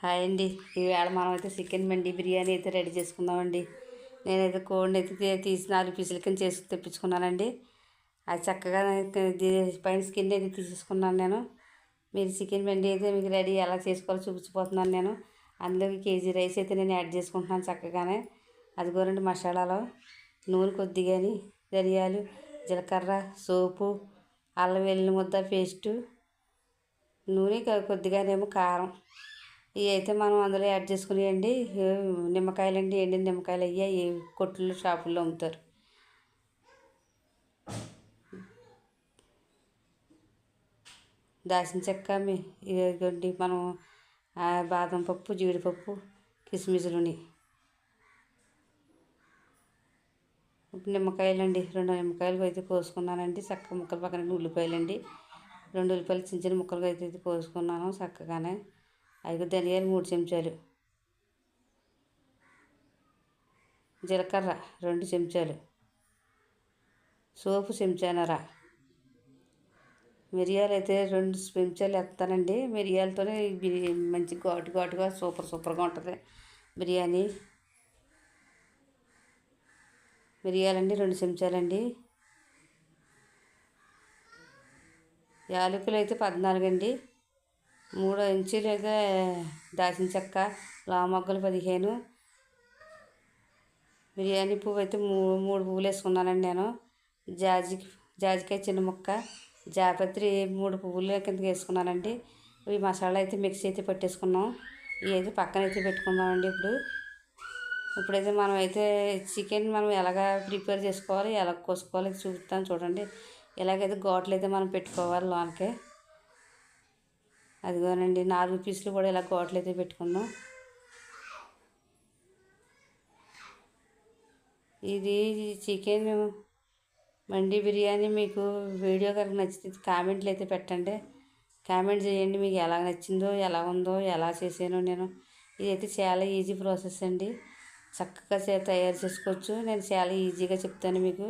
Hi అండి. ఈవేళ మనం అయితే చికెన్ మండి బిర్యానీ అయితే రెడీ చేసుకుందామండి. నేనైతే కోడిని అయితే తీసి నాలుగు పీసుల కింద చేసి తెప్పించుకున్నానండి. అది చక్కగా పైన స్కిన్ అయితే తీసేసుకున్నాను నేను. మీరు చికెన్ మండి అయితే మీకు రెడీ ఎలా చేసుకోవాలో చూపించిపోతున్నాను నేను. అందులోకి కేజీ రైస్ అయితే నేను యాడ్ చేసుకుంటున్నాను చక్కగానే. అదిగోరండి మసాలాలో. నూనె కొద్దిగాని ధనియాలు జీలకర్ర సోపు అల్లం వెల్లుల్లి ముద్ద పేస్టు నూనె కొద్దిగానేమో కారం. ఇవి అయితే మనం అందులో యాడ్ చేసుకునేయండి. నిమ్మకాయలు అండి ఎండిన నిమ్మకాయలు అయ్యి ఈ కొట్టుల్లో షాపుల్లో అమ్ముతారు. దాల్చిన చెక్క మీ ఇదిగోండి మనం బాదం పప్పు జీడిపప్పు కిస్మిస్లుని. నిమ్మకాయలు అండి రెండు నిమ్మకాయలు అయితే కోసుకున్నానండి. చక్క ముక్కలు పక్కన ఉల్లిపాయలు అండి రెండు ఉల్లిపాయలు చిన్న చిన్న ముక్కలుగా అయితే కోసుకున్నాను చక్కగానే. ఐదు ధనియాలు మూడు చెంచాలు. జీలకర్ర రెండు చెంచాలు. సోపు చెంచానర. మిరియాలు అయితే రెండు చెంచాలు వేస్తానండి. మిరియాలతోనే మంచి ఘాటు ఘాటుగా సూపర్ సూపర్గా ఉంటుంది బిర్యానీ. మిరియాలండి రెండు చెంచాలండి. యాలకులు అయితే పద్నాలుగు అండి మూడు ఇంచీలు అయితే దాల్చిన చెక్క లామొగ్గలు పదిహేను. బిర్యానీ పువ్వు అయితే మూ మూడు పువ్వులు వేసుకున్నానండి నేను. జాజి జాజికాయ చిన్న ముక్క జాపత్రి మూడు పువ్వులు కిందకి వేసుకున్నానండి. ఈ మసాలా అయితే మిక్సీ అయితే పెట్టేసుకున్నాం. ఇవి అయితే పక్కన అయితే పెట్టుకున్నామండి ఇప్పుడు. ఇప్పుడైతే మనం అయితే చికెన్ మనం ఎలాగ ప్రిపేర్ చేసుకోవాలి ఎలా కోసుకోవాలి చూపిస్తాను చూడండి. ఇలాగైతే ఘాట్లు అయితే మనం పెట్టుకోవాలి లోనకి. అదిగోనండి నాలుగు పీసులు కూడా ఇలా గోట్లు అయితే పెట్టుకున్నాం. ఇది చికెన్ మండి బిర్యానీ మీకు వీడియో కనుక నచ్చితే కామెంట్లు అయితే పెట్టండి. కామెంట్ చేయండి మీకు ఎలా నచ్చిందో ఎలా ఉందో ఎలా చేసానో నేను. ఇదైతే చాలా ఈజీ ప్రాసెస్ అండి. చక్కగా తయారు చేసుకోవచ్చు. నేను చాలా ఈజీగా చెప్తాను మీకు.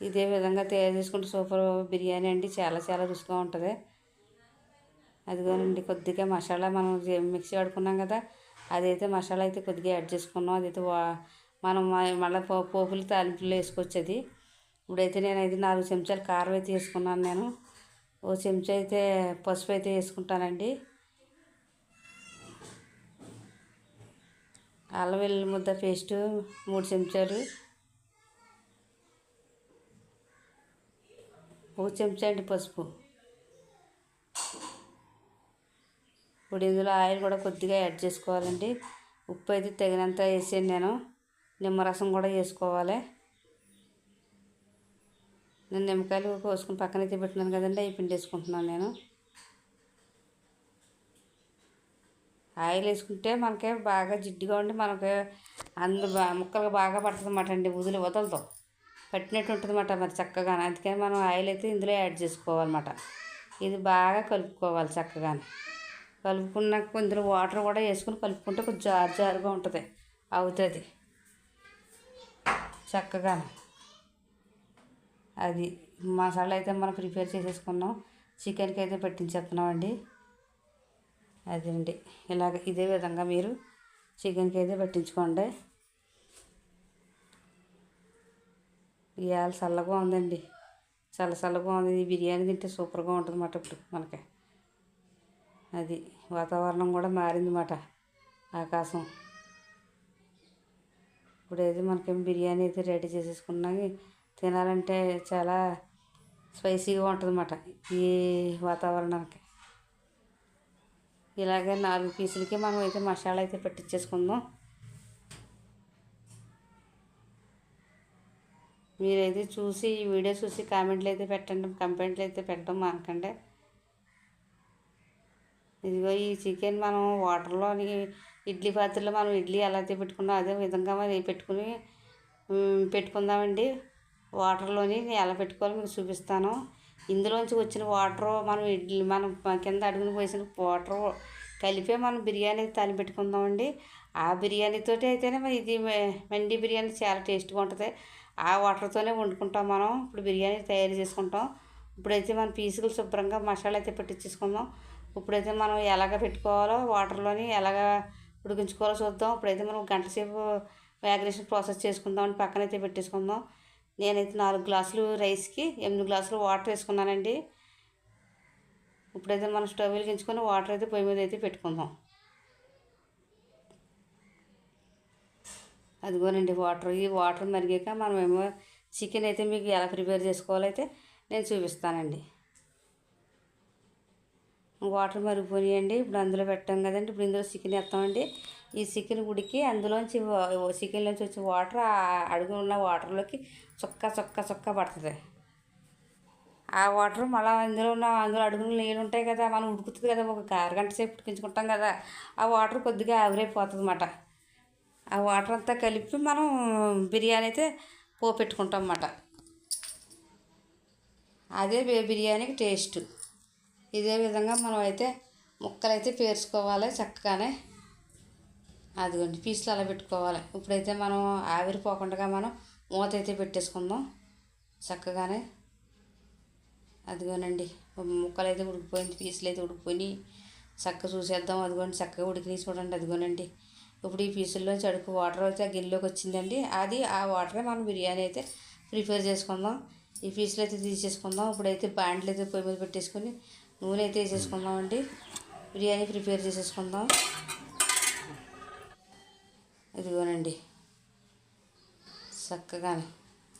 ఇదే విధంగా తయారు చేసుకుంటే సూపర్ బిర్యానీ అండి. చాలా చాలా రుచిగా ఉంటుంది. అదిగోనండి కొద్దిగా మసాలా మనం మిక్సీ పడుకున్నాం కదా అదైతే మసాలా అయితే కొద్దిగా యాడ్ చేసుకున్నాం. అదైతే వా మనం మళ్ళీ పో పోపులు తాలింపులు వేసుకోవచ్చు అది ఇప్పుడైతే నేను అయితే నాలుగు చెంచాలు కారం అయితే వేసుకున్నాను నేను. ఓ చెంచా అయితే పసుపు అయితే వేసుకుంటానండి. అల్లం వెల్లుల్లి ముద్ద పేస్టు మూడు చెంచాలు. ఒక చెంచా అండి పసుపు. ఇప్పుడు ఇందులో ఆయిల్ కూడా కొద్దిగా యాడ్ చేసుకోవాలండి. ఉప్పు అయితే తగినంత వేసాను నేను. నిమ్మరసం కూడా వేసుకోవాలి. నేను నిమ్మకాయలు కోసుకుని పక్కన అయితే పెట్టినాను కదండి అవి పిండి వేసుకుంటున్నాను నేను. ఆయిల్ వేసుకుంటే మనకే బాగా జిడ్డుగా ఉండి మనకి అందు ముక్కలు బాగా పడుతుంది అన్నమాట అండి వదిలి వదలతో. పట్టినట్టు ఉంటుంది అన్నమాట మరి చక్కగా అందుకని మనం ఆయిల్ అయితే ఇందులో యాడ్ చేసుకోవాలన్నమాట. ఇది బాగా కలుపుకోవాలి చక్కగానే. కలుపుకున్నాక ఇందులో వాటర్ కూడా వేసుకుని కలుపుకుంటే కొంచెం జారు జారుగా ఉంటుంది అవుతుంది చక్కగా అది మసాలా అయితే మనం ప్రిపేర్ చేసేసుకున్నాం. చికెన్కి అయితే పట్టించేస్తున్నామండి అదండి ఇలాగ ఇదే విధంగా మీరు చికెన్కి అయితే పట్టించుకోండి. ఇవాళ చల్లగా ఉందండి. చల్ల చల్లగా ఉంది. బిర్యానీ తింటే సూపర్గా ఉంటుంది అన్నమాట ఇప్పుడు మనకి. అది వాతావరణం కూడా మారిందన్నమాట ఆకాశం. ఇప్పుడైతే మనకేం బిర్యానీ అయితే రెడీ చేసేసుకున్నాక తినాలంటే చాలా స్పైసీగా ఉంటుంది అన్నమాట ఈ వాతావరణానికి. ఇలాగే నాలుగు పీసులకి మనం అయితే మసాలా అయితే పెట్టించేసుకుందాం మీరైతే చూసి ఈ వీడియో చూసి కామెంట్లు అయితే పెట్టండి కంప్లైంట్లు అయితే పెట్టడం మానకండి. ఇదిగో ఈ చికెన్ మనం వాటర్లోని ఇడ్లీ పాత్రలో మనం ఇడ్లీ ఎలా అయితే పెట్టుకున్నాం అదే విధంగా మరి పెట్టుకుని పెట్టుకుందామండి. వాటర్లోని ఎలా పెట్టుకోవాలో మీకు చూపిస్తాను. ఇందులోంచి వచ్చిన వాటర్ మనం ఇడ్లీ మనం కింద అడుగున పోసిన వాటర్ కలిపే మనం బిర్యానీ తాలి పెట్టుకుందామండి. ఆ బిర్యానీతో అయితేనే మరి ఇది మండి బిర్యానీ చాలా టేస్ట్గా ఉంటుంది. ఆ వాటర్తోనే వండుకుంటాం మనం. ఇప్పుడు బిర్యానీ తయారు చేసుకుంటాం. ఇప్పుడైతే మనం పీసులు శుభ్రంగా మసాలా అయితే పెట్టించేసుకుందాం. ఇప్పుడైతే మనం ఎలాగ పెట్టుకోవాలో వాటర్లోని ఎలాగ ఉడికించుకోవాలో చూద్దాం. ఇప్పుడైతే మనం గంట సేపు వ్యాగ్రేషన్ ప్రాసెస్ చేసుకుందామని పక్కనైతే పెట్టేసుకుందాం. నేనైతే నాలుగు గ్లాసులు రైస్కి ఎనిమిది గ్లాసులు వాటర్ వేసుకున్నానండి. ఇప్పుడైతే మనం స్టవ్ వెలిగించుకొని వాటర్ అయితే పొయ్యి మీద అయితే పెట్టుకుందాం. అదిగోనండి వాటర్. ఈ వాటర్ మరిగాక మనమేమో చికెన్ అయితే మీకు ఎలా ప్రిపేర్ చేసుకోవాలైతే నేను చూపిస్తానండి. వాటర్ మరిగిపోయాయండి ఇప్పుడు అందులో పెట్టాం కదండి. ఇప్పుడు ఇందులో చికెన్ వేస్తామండి. ఈ చికెన్ ఉడికి అందులోంచి చికెన్లోంచి వచ్చే వాటర్ ఆ అడుగు ఉన్న వాటర్లోకి చొక్క చొక్క చొక్క పడుతుంది. ఆ వాటర్ మళ్ళీ అందులో ఉన్న అందులో అడుగులో నీళ్ళు ఉంటాయి కదా మనం ఉడుకుతుంది కదా ఒక అరగంట సేపు ఉడికించుకుంటాం కదా ఆ వాటర్ కొద్దిగా ఆవిరైపోతుంది అన్నమాట ఆ వాటర్ అంతా కలిపి మనం బిర్యానీ అయితే పోపెట్టుకుంటాం అన్నమాట. అదే బిర్యానీకి టేస్ట్. ఇదే విధంగా మనం అయితే ముక్కలు అయితే పేర్చుకోవాలి చక్కగానే. అదిగోండి పీసులు అలా పెట్టుకోవాలి. ఇప్పుడైతే మనం ఆవిరిపోకుండా మనం మూత అయితే పెట్టేసుకుందాం చక్కగానే. అదిగోనండి ముక్కలు అయితే ఉడికిపోయింది పీసులు అయితే ఉడికిపోయి చక్కగా చూసేద్దాం అదిగోండి చక్కగా ఉడికినాయి చూడండి అదిగోనండి. ఇప్పుడు ఈ పీసుల్లో చడుకు వాటర్ అయితే ఆ గిన్నెలోకి వచ్చిందండి. అది ఆ వాటరే మనం బిర్యానీ అయితే ప్రిపేర్ చేసుకుందాం. ఈ పీసులు అయితే తీసేసుకుందాం. ఇప్పుడైతే బాండ్లు అయితే పొయ్యి మీద పెట్టేసుకొని నూనె అయితే వేసేసుకుందామండి. బిర్యానీ ప్రిపేర్ చేసేసుకుందాం. ఇదిగోనండి. చక్కగానే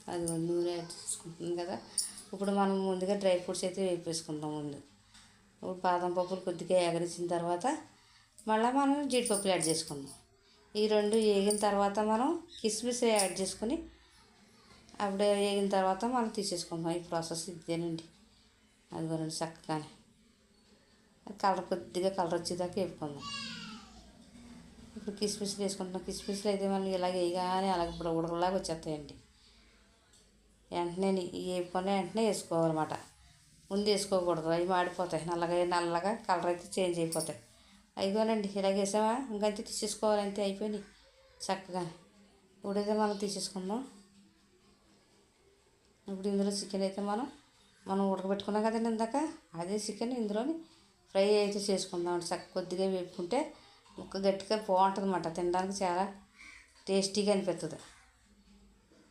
అది నూనె యాడ్ చేసుకుంటుంది కదా. ఇప్పుడు మనం ముందుగా డ్రై ఫ్రూట్స్ అయితే వేపేసుకుందాం ముందు. ఇప్పుడు బాదం పప్పులు కొద్దిగా ఎగరించిన తర్వాత మళ్ళీ మనం జీడిపప్పులు యాడ్ చేసుకుందాం. ఈ రెండు వేగిన తర్వాత మనం కిస్మిస్ యాడ్ చేసుకొని అప్పుడు వేగిన తర్వాత మనం తీసేసుకుందాం. ఈ ప్రాసెస్ ఇదేనండి. అదిగోనండి చక్కగానే. కలర్ కొద్దిగా కలర్ వచ్చేదాకా వేపుకుందాం. ఇప్పుడు కిస్మిస్లు వేసుకుంటున్నాం. కిస్మిస్లు అయితే మనం ఇలాగ వేయగానే అలాగ ఇప్పుడు ఉడకలాగా వచ్చేస్తాయండి. వెంటనే వేపుకొని వెంటనే వేసుకోవాలన్నమాట. ముందు వేసుకోకూడదు. అవి మాడిపోతాయి. నల్లగా నల్లగా కలర్ అయితే చేంజ్ అయిపోతాయి. అయిపోయానండి ఇలాగ వేసామా ఇంకంతే తీసేసుకోవాలి. అంతే అయిపోయినాయి. చక్కగా. ఇప్పుడైతే మనం తీసేసుకుందాం. ఇప్పుడు ఇందులో చికెన్ అయితే మనం మనం ఉడకబెట్టుకున్నాం కదండి ఇందాక? అదే చికెన్ ఇందులోని ఫ్రై అయితే చేసుకుందాం చక్క కొద్దిగా వేపుకుంటే ముక్క గట్టిగా బాగుంటుంది అన్నమాట తినడానికి చాలా టేస్టీగా అనిపిస్తుంది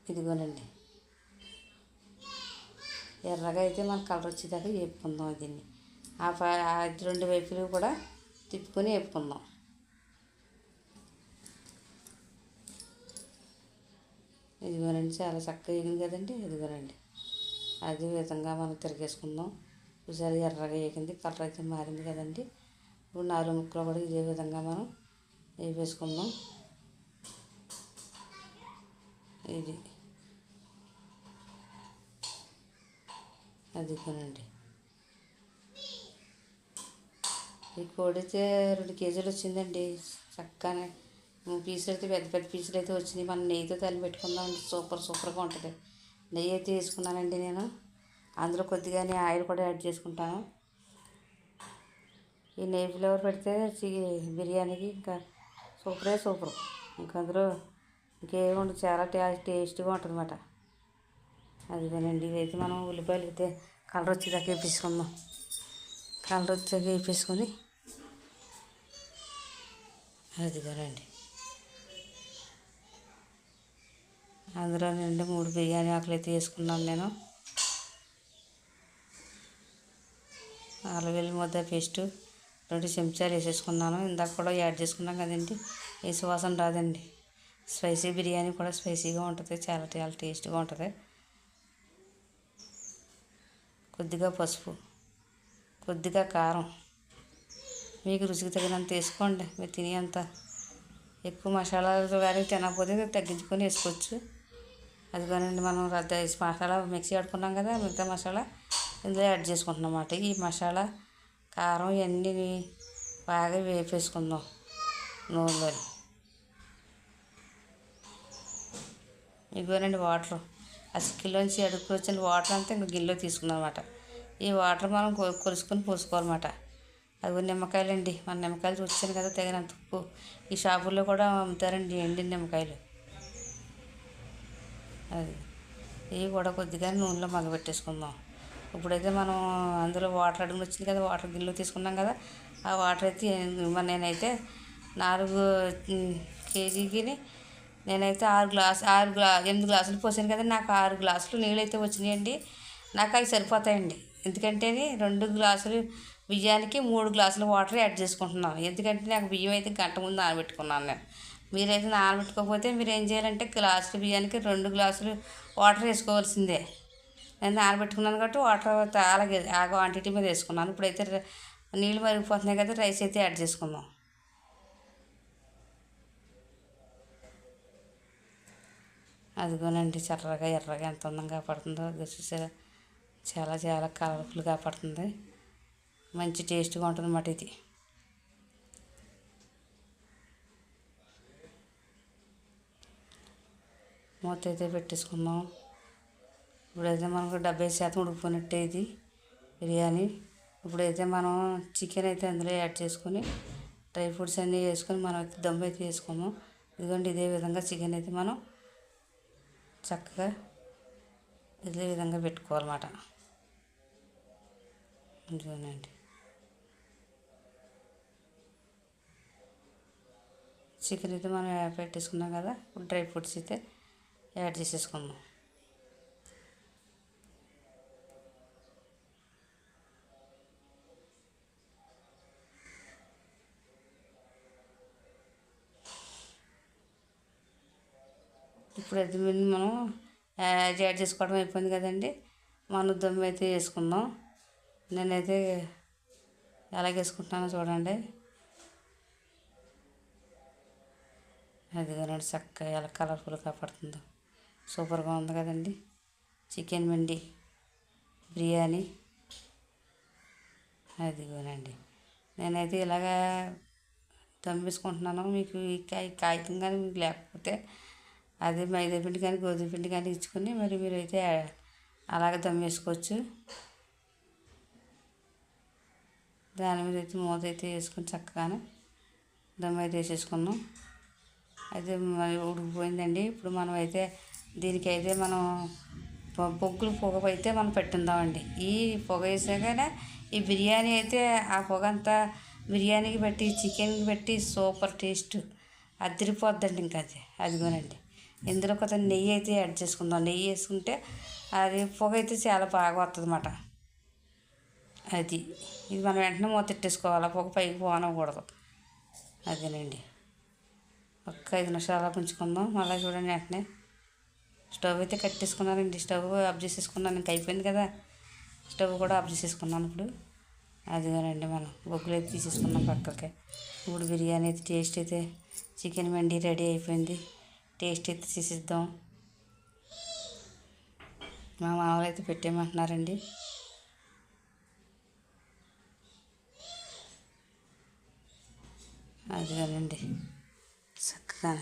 ఇదిగోనండి. ఎర్రగా అయితే మన కలర్ వచ్చేదాకా వేపుకుందాం దీన్ని. ఆ ప- ఆ రెండు వైపులు కూడా తిప్పుకొని వేపుకుందాం. ఇదిగోనండి చాలా చక్కగా వేగింది కదండి. ఇదిగోనండి. అదే విధంగా మనం తిరిగేసుకుందాం. చూసారు ఎర్రగా వేగింది కలర్ అయితే మారింది కదండి. ఇప్పుడు నాలుగు ముక్కలు కూడా ఇదే విధంగా మనం వేపేసుకుందాం. ఇది. అదిగోనండి ఈ కోడి అయితే రెండు కేజీలు వచ్చిందండి. చక్కగానే పీసులు అయితే పెద్ద పెద్ద పీసులు అయితే వచ్చినాయి. మనం నెయ్యితో తల్లి పెట్టుకుందామండి. సూపర్ సూపర్గా ఉంటుంది. నెయ్యి అయితే వేసుకున్నానండి నేను. అందులో కొద్దిగానే ఆయిల్ కూడా యాడ్ చేసుకుంటాను. ఈ నెయ్యి ఫ్లేవర్ పెడితే చి బిర్యానీకి ఇంకా సూపరే సూపర్. ఇంకా అందులో ఇంకేముంది చాలా టే టేస్టీగా ఉంటుంది అన్నమాట అదిగోనండి ఇదైతే మనం ఉల్లిపాయలు అయితే కలర్ వచ్చేదాకా వేపించుకుందాం కలర్ వచ్చాక వేపేసుకొని అదిగోనండి అందులో నుండి మూడు బిర్యానీ ఆకులు అయితే వేసుకున్నాను నేను. అల్లం ముద్ద పేస్టు రెండు చెంచాలు వేసేసుకున్నాను. ఇందాక కూడా యాడ్ చేసుకున్నాం కదండి. ఏ సువాసన రాదండి. స్పైసీ బిర్యానీ కూడా స్పైసీగా ఉంటుంది. చాలా చాలా టేస్ట్గా ఉంటుంది. కొద్దిగా పసుపు కొద్దిగా కారం. మీకు రుచికి తగినంత వేసుకోండి. మీరు తినేంత ఎక్కువ మసాలాలు కానీ తినకపోతే తగ్గించుకొని వేసుకోవచ్చు. అది కానివ్వండి మనం రద్ద మసాలా మిక్సీ ఆడుకున్నాం కదా మిగతా మసాలా. ఇందులో యాడ్ చేసుకుంటున్నాం అన్నమాట. ఈ మసాలా కారం ఇవన్నీ బాగా వేపేసుకుందాం నూనెలో. ఇదిగోనండి వాటర్. ఆ చిక్కిలోంచి అడుగుకు వచ్చిన వాటర్ అంతా ఇంకా గిన్నెలో తీసుకుందాం అనమాట ఈ వాటర్ మనం కొ- కొలుసుకొని పోసుకోవాలన్నమాట. అవి నిమ్మకాయలండి. మన నిమ్మకాయలు చూసాను కదా తగినంత ఉప్పు. ఈ షాపుల్లో కూడా అమ్ముతారండి ఎండిన నిమ్మకాయలు. అది. ఇవి కూడా కొద్దిగా నూనెలో మగ్గబెట్టేసుకుందాం. ఇప్పుడైతే మనం అందులో వాటర్ అడుగులు వచ్చింది కదా వాటర్ గిన్నెలు తీసుకున్నాం కదా ఆ వాటర్ అయితే మరి నేనైతే నాలుగు కేజీకి నేనైతే ఆరు గ్లాస్ ఆరు గ్లా ఎనిమిది గ్లాసులు పోసాను కదా నాకు ఆరు గ్లాసులు నీళ్ళు అయితే వచ్చినాయండి. నాకు అవి సరిపోతాయండి. ఎందుకంటే రెండు గ్లాసులు బియ్యానికి మూడు గ్లాసులు వాటర్ యాడ్ చేసుకుంటున్నాను. ఎందుకంటే నాకు బియ్యం అయితే గంట ముందు నానబెట్టుకున్నాను నేను. మీరైతే నానబెట్టుకోకపోతే మీరు ఏం చేయాలంటే గ్లాసులు బియ్యానికి రెండు గ్లాసులు వాటర్ వేసుకోవాల్సిందే. నేను నానబెట్టుకున్నాను కాబట్టి వాటర్ అలాగే ఆ క్వాంటిటీ మీద వేసుకున్నాను. ఇప్పుడైతే నీళ్ళు మరిగిపోతున్నాయి కదా రైస్ అయితే యాడ్ చేసుకుందాం. అదిగోనండి చల్లగా ఎర్రగా ఎంత అందంగా పడుతుందో చూసారా? చాలా చాలా కలర్ఫుల్గా పడుతుంది మంచి టేస్ట్గా ఉంటుంది అన్నమాట ఇది. మూత అయితే పెట్టేసుకుందాం. ఇప్పుడైతే మనకు డెబ్బై శాతం ఉడికిపోయినట్టే ఇది బిర్యానీ. ఇప్పుడైతే మనం చికెన్ అయితే అందులో యాడ్ చేసుకొని డ్రై ఫ్రూట్స్ అన్నీ వేసుకొని మనం అయితే దమ్ అయితే వేసుకోము. ఇదిగోండి ఇదే విధంగా చికెన్ అయితే మనం చక్కగా ఇదే విధంగా పెట్టుకోవాలన్నమాట. ఇదిగోనండి. చికెన్ అయితే మనం పెట్టేసుకున్నాం కదా ఇప్పుడు డ్రై ఫ్రూట్స్ అయితే యాడ్ చేసేసుకుందాం. ఇప్పుడు అది మనం యాడ్ చేసుకోవడం అయిపోయింది కదండి. మనం దమ్ అయితే వేసుకుందాం. నేనైతే ఎలాగ వేసుకుంటున్నానో చూడండి. అదిగోనండి చక్కగా ఎలా కలర్ఫుల్గా పడుతుందో. సూపర్గా ఉంది కదండి. చికెన్ మండి బిర్యానీ. అదిగోనండి నేనైతే ఇలాగా దమ్ వేసుకుంటున్నాను. మీకు ఈ కాగితం కానీ మీకు లేకపోతే అదే మైదా పిండి కానీ గోధుమ పిండి కానీ ఇచ్చుకొని మరి మీరైతే అలాగే దమ్ వేసుకోవచ్చు దాని మీద అయితే మూత అయితే వేసుకొని చక్కగానే దమ్ అయితే వేసేసుకున్నాం. అయితే మరి ఉడికిపోయిందండి. ఇప్పుడు మనం అయితే దీనికైతే మనం బొగ్గులు పొగ అయితే మనం పెట్టిందామండి. ఈ పొగ వేసాకనే ఈ బిర్యానీ అయితే ఆ పొగ అంతా బిర్యానీకి పెట్టి చికెన్కి పెట్టి సూపర్ టేస్ట్. అదిరిపోద్దండి ఇంకా అది. అదిగోనండి. ఇందులో కొంత నెయ్యి అయితే యాడ్ చేసుకుందాం. నెయ్యి వేసుకుంటే అది పొగ అయితే చాలా బాగా వస్తుంది అన్నమాట అది ఇది మనం వెంటనే మూత పెట్టేసుకోవాలి. పొగ పైకి పోనకూడదు. అదేనండి ఒక్క ఐదు నిమిషాలు అలా ఉంచుకుందాం మళ్ళీ చూడండి వెంటనే. స్టవ్ అయితే కట్టేసుకున్నానండి. స్టవ్ ఆఫ్ చేసేసుకున్నాను. ఇంక అయిపోయింది కదా. స్టవ్ కూడా ఆఫ్ చేసేసుకున్నాను ఇప్పుడు. అదిగోనండి మనం బొగ్గులు అయితే తీసేసుకున్నాం పక్కకి. ఇప్పుడు బిర్యానీ అయితే టేస్ట్ అయితే చికెన్ మండి రెడీ అయిపోయింది. టేస్ట్ అయితే చేసిద్దాం. మా మామూలు అయితే పెట్టేయమంటున్నారండి. అదిగోనండి చక్కగా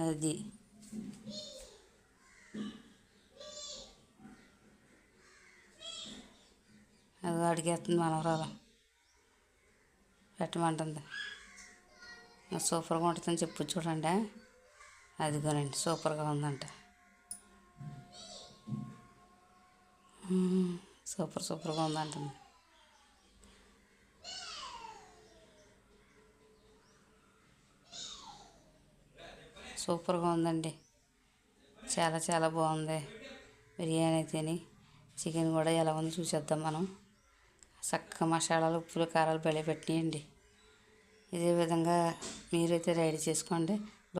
అది. అది అడిగేస్తుంది మనవరాలు. పెట్టమంటుంది. సూపర్గా ఉంటుందని చెప్పు చూడండి. అదిగోనండి సూపర్గా ఉందంట. సూపర్ సూపర్గా ఉందంటుంది సూపర్గా ఉందండి. చాలా చాలా బాగుంది. బిర్యానీ తిని చికెన్ కూడా ఎలా ఉందో చూసేద్దాం మనం. చక్కగా మసాలాలు ఉప్పులు కారాలు బెళ్ళ పెట్టినాయండి. ఇదే విధంగా మీరైతే రెడీ చేసుకోండి.